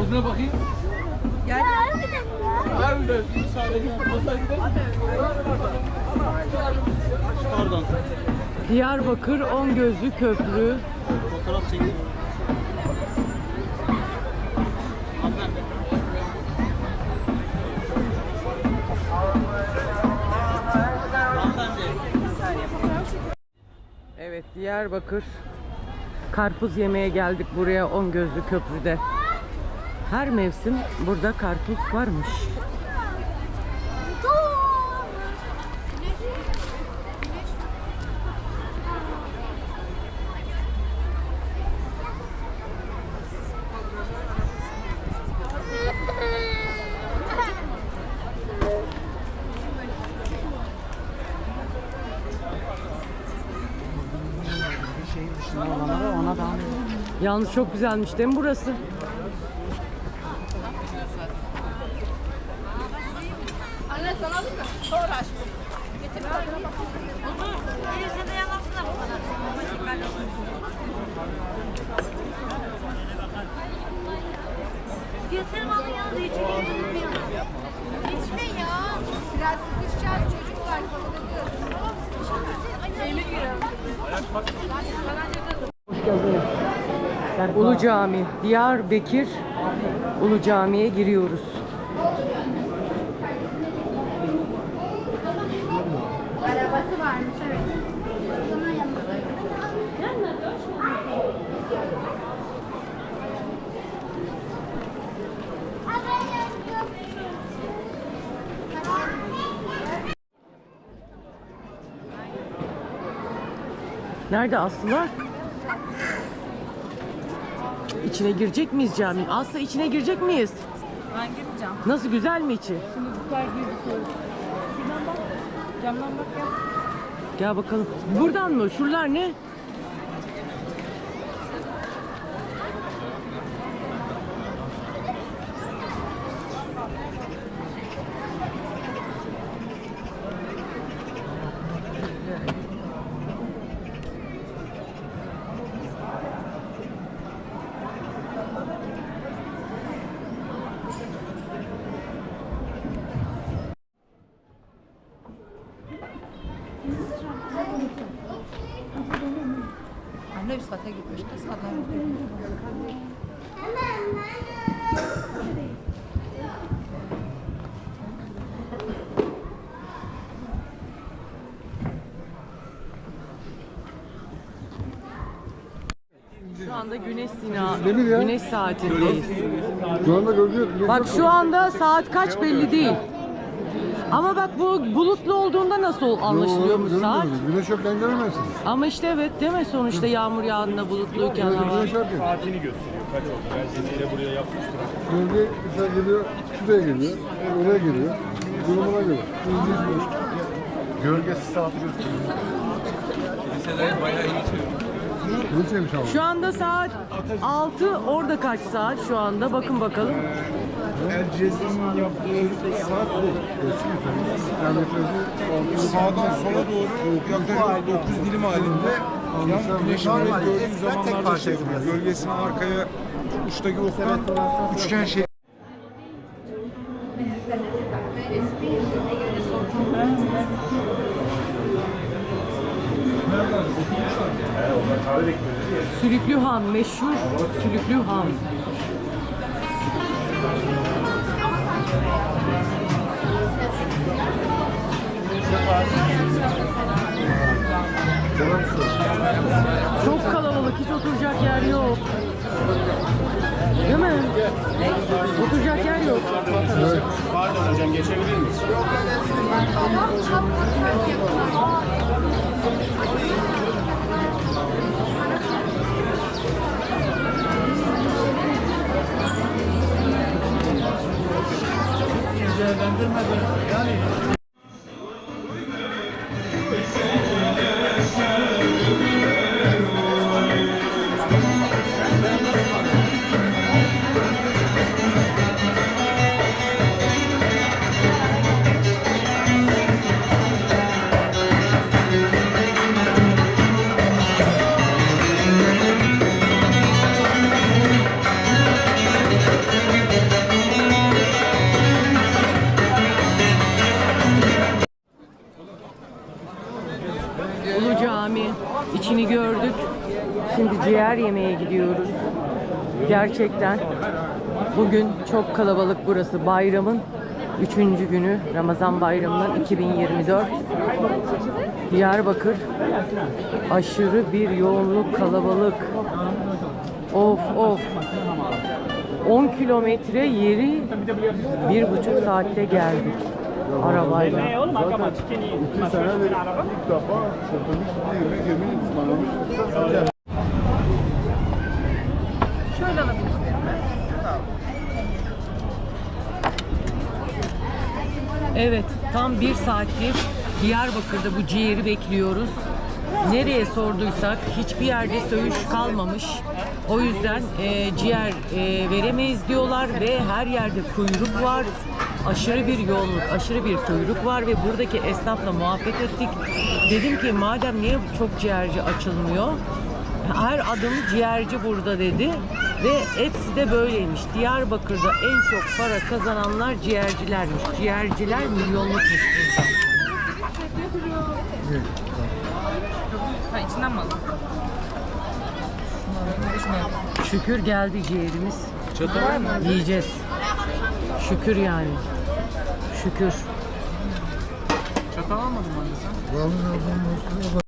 Gözüne bakayım. Gel. Harbiden. Pardon. Diyarbakır On Gözlü Köprü. Fotoğraf çekin. Evet Diyarbakır. Karpuz yemeye geldik buraya On Gözlü Köprü'de. Her mevsim burada karpuz varmış. Da Yalnız çok güzelmiş değil mi burası? Anne sana mı? Sonra aşkım. Getir tadına bak. Elinize de yalansın bu kadar. Götürüm alın yanında içine İçme ya. Biraz sıkışacağız çocuk var. Tamam sıkışalım. Elini girelim. Ulu Cami, Diyarbakır Ulu Cami'ye giriyoruz. Nerede Aslılar? İçine girecek miyiz caminin? Aslı içine girecek miyiz? Ben gireceğim. Nasıl güzel mi içi? Çocuklar girdi sorusu. Şuradan bak. Camdan bak ya. Gel bakalım. Buradan mı? Şuralar ne? Anne üst kata gitmiş kız adam. Şu anda güneş sina, güneş saatindeyiz. Şu anda görüyor. Bak şu anda saat kaç belli değil. Ama bak bu bulutlu olduğunda nasıl anlaşılıyormuş saat? Güneş yokken göremezsin. Ama işte evet deme sonuçta yağmur yağdığında bulutluyken hava. Güneş yokken. Saatini gösteriyor. Kaç oldu? Ben seneyle buraya yapmıştım. Gölge mesela geliyor, şuraya geliyor, oraya geliyor. Durumuna göre. Gölgesi saati gösteriyor. Liseler bayağı iyi içiyor. Şu anda saat 6, orada kaç saat şu anda? Bakın bakalım. El Cezi'nin yaptığı saat bu. Sağdan sola doğru yaklaşık 9 dilim halinde yan güneşin gördüğüm zamanlarda şey oluyor. Gölgesinin arkaya uçtaki oktan üçgen şey Sülüklü Han, meşhur Sülüklü Han. Çok kalabalık, hiç oturacak yer yok. Değil mi? Oturacak yer yok. Pardon hocam geçebilir miyiz? değerlendirmeden yani gördük. Şimdi ciğer yemeye gidiyoruz. Gerçekten bugün çok kalabalık burası. Bayramın 3. günü. Ramazan bayramının 2024. Diyarbakır aşırı bir yoğunluk, kalabalık. Of of. 10 kilometre yeri bir buçuk saatte geldik arabayla. İki sene de ilk defa satılmış bir yemek yemeği ısmarlamış. Evet, tam bir saattir Diyarbakır'da bu ciğeri bekliyoruz. Nereye sorduysak hiçbir yerde söğüş kalmamış. O yüzden e, ciğer e, veremeyiz diyorlar ve her yerde kuyruk var. Aşırı bir yoğunluk, aşırı bir kuyruk var ve buradaki esnafla muhabbet ettik. Dedim ki madem niye çok ciğerci açılmıyor? Her adım ciğerci burada dedi ve hepsi de böyleymiş. Diyarbakır'da en çok para kazananlar ciğercilermiş. Ciğerciler milyonlukmuş burada. Ha içinden mi aldın? Şükür geldi ciğerimiz. Çatı var mı? Yiyeceğiz. Şükür yani. Şükür. Çatı almadın mı anne sen? Vallahi ben